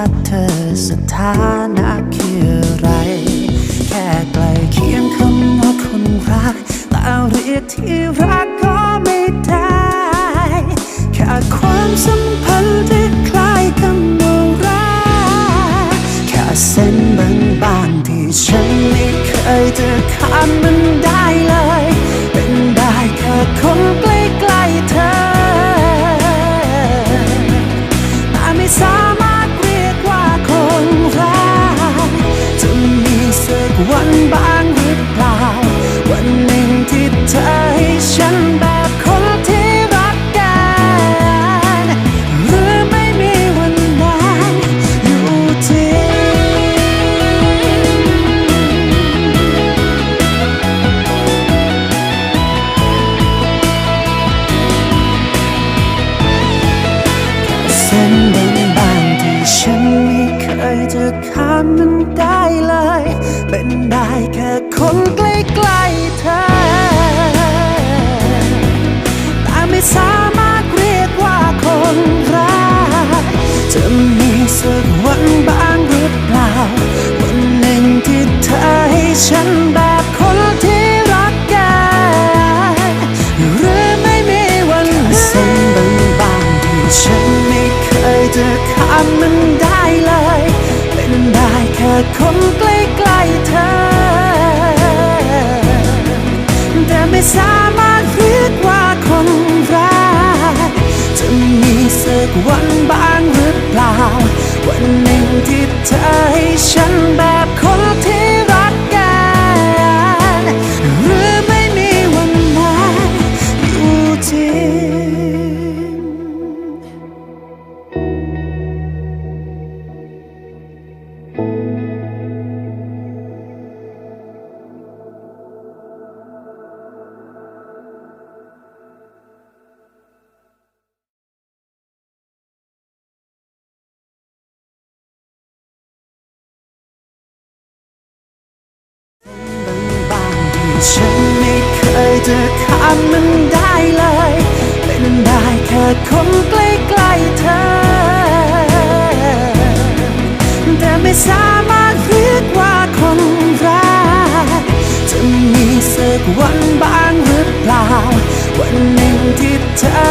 ฉันรักเธอสถานะคืออะไร แค่ใกล้เคียงคำว่าคนรักแต่เรียกที่รักก็ไม่ได้ แค่ความสัมพันธ์ที่คล้ายคำว่ารักแค่เส้นบางๆที่ฉันไม่เคยจะข้ามมันได้เลย จะข้ามมันได้เลย เป็นได้แค่คนใกล้ๆเธอ กวันบ้างหรือเปล่า วันหนึ่งที่เธอให้ฉันแบบคนที่ จะข้ามมันได้เลย เป็นได้แค่คนใกล้ๆเธอ แต่ไม่สามารถเรียกว่าคนรักจะมีสักวันบ้างหรือเปล่า วันหนึ่งที่เธอ